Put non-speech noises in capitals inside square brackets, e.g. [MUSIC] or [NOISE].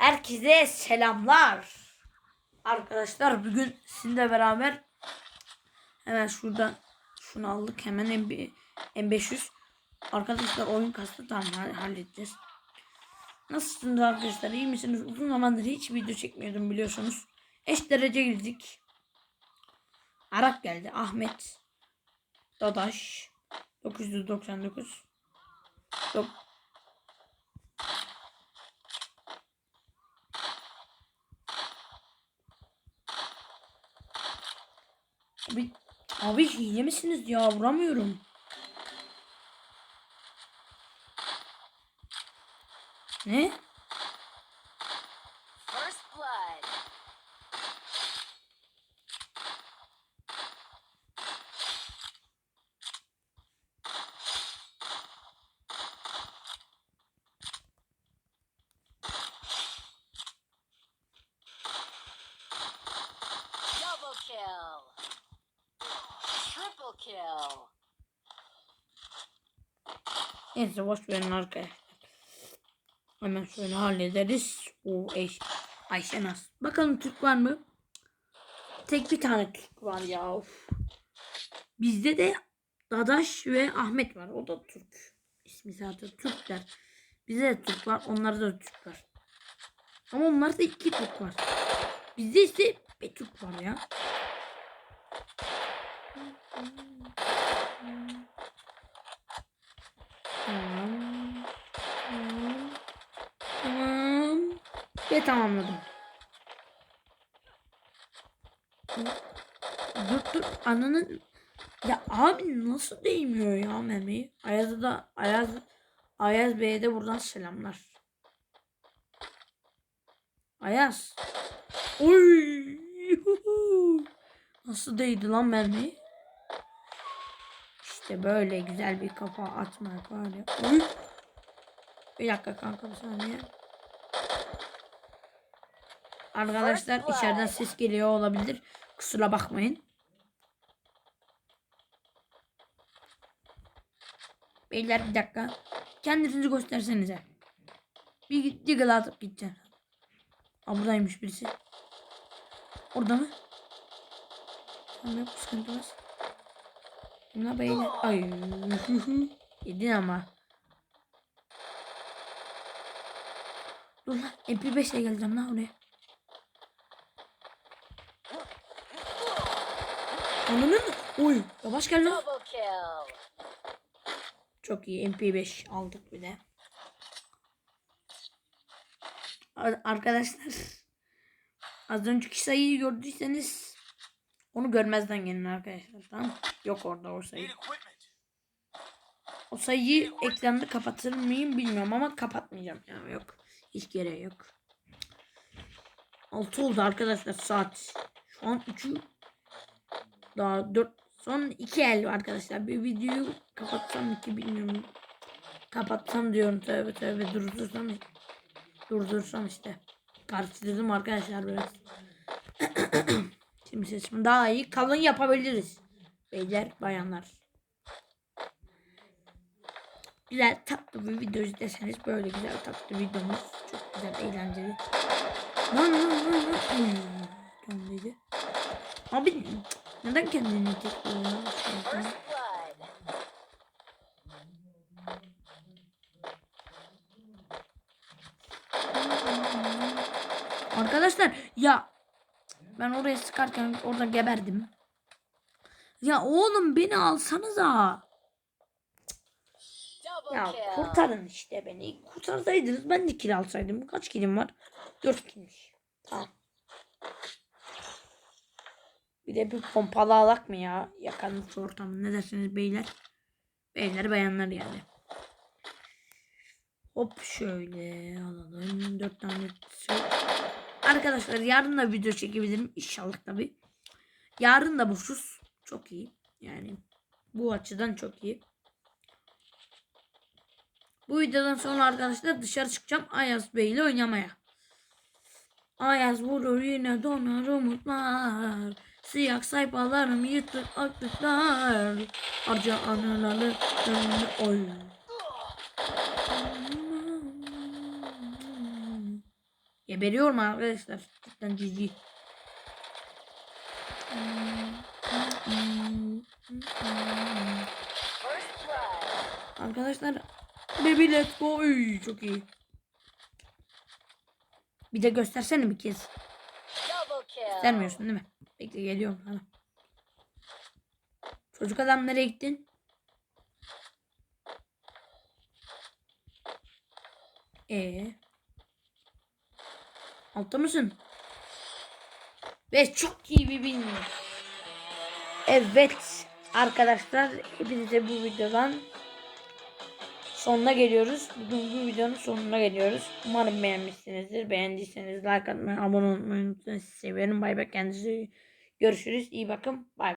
Herkese selamlar. Arkadaşlar bugün sizinle beraber hemen şuradan şunu aldık hemen M, M500. Arkadaşlar oyun kastı ha- halledeceğiz. Nasılsınız arkadaşlar iyi misiniz? Uzun zamandır hiç video çekmiyordum biliyorsunuz. Eş derece girdik. Arak geldi. Ahmet. Dadaş. 999. Yok. Abi, abi hile misiniz ya? Vuramıyorum. Ne? Kill. Triple kill. Neyse boş verin arkadaşlar. Hemen şöyle hallederiz. O eş. Ayşe Naz. Bakalım Türk var mı? Tek bir tane Türk var ya. Of. Bizde de Dadaş ve Ahmet var. O da Türk. İsmi zaten Türkler. Bizde de Türk var. Onlarda da Türk var. Ama onlarda iki Türk var. Bizde ise bir Türk var ya. Tamam. Tamam. Tamam. Ve tamamladım. Dur dur ananın ya abi nasıl değmiyor ya memeyi? Ayaz'a da Ayaz Ayaz Bey'e de buradan selamlar. Ayaz. Oy. [LAUGHS] Nasıl değdi lan mermi? İşte böyle güzel bir kafa atmak var ya. Oy. Bir dakika kanka bir saniye. Arkadaşlar içeriden ses geliyor olabilir. Kusura bakmayın. Beyler bir dakika. Kendinizi göstersenize. Bir diggle atıp gideceğim. Aa buradaymış birisi. Orada mı? Tamam yok sıkıntı var. Buna beyler. Ay. [LAUGHS] Yedin ama. Dur lan. MP5 ile geleceğim lan oraya. Ananın. Oy. Yavaş gel lan. Çok iyi. MP5 aldık bir de. Ar- Arkadaşlar. Az önceki sayıyı gördüyseniz onu görmezden gelin arkadaşlar. Tamam? Yok orada o sayı. O sayıyı ekranda kapatır mıyım bilmiyorum ama kapatmayacağım. Yani yok. Hiç gereği yok. 6 oldu arkadaşlar saat. Şu an 3'ü daha 4 son 2 el arkadaşlar. Bir videoyu kapatsam iki bilmiyorum. Kapatsam diyorum tövbe tövbe durdursam durdursam işte. Karıştırdım arkadaşlar biraz. [CLEARS THROAT] Şimdi sesimi daha iyi kalın yapabiliriz. Beyler bayanlar. Güzel tatlı bir video izleseniz böyle güzel tatlı videomuz. Çok güzel eğlenceli. Uy, Kendiydi. Abi neden kendini blood. Arkadaşlar ya ben oraya sıkarken orada geberdim. Ya oğlum beni alsanıza. Ya kurtarın işte beni. Kurtarsaydınız ben de kill alsaydım. Kaç kilim var? 4 kilmiş. Tamam. Bir de bir pompalı alak mı ya? Yakanlık ortamı. Ne dersiniz beyler? Beyler bayanlar yani. Hop şöyle alalım. 4 tane. Arkadaşlar yarın da video çekebilirim. İnşallah tabi. Yarın da boşuz. Çok iyi. Yani bu açıdan çok iyi. Bu videodan sonra arkadaşlar dışarı çıkacağım Ayaz Bey ile oynamaya. Ayaz vurur yine donar umutlar. Siyah sayfalarım yırtık aktıklar. Harca anıları oy. Geberiyorum arkadaşlar. Cidden cici. Arkadaşlar baby let's go. Uy, çok iyi. Bir de göstersene bir kez. Göstermiyorsun değil mi? Bekle geliyorum sana. Çocuk adam nereye gittin? Ee. Altta mısın? Ve çok iyi bir bin. Evet arkadaşlar hepinize bu videodan sonuna geliyoruz. Bugün bu videonun sonuna geliyoruz. Umarım beğenmişsinizdir. Beğendiyseniz like atmayı, abone olmayı unutmayın. Sizi seviyorum. Bay bay. Kendinize görüşürüz. İyi bakın. Bay.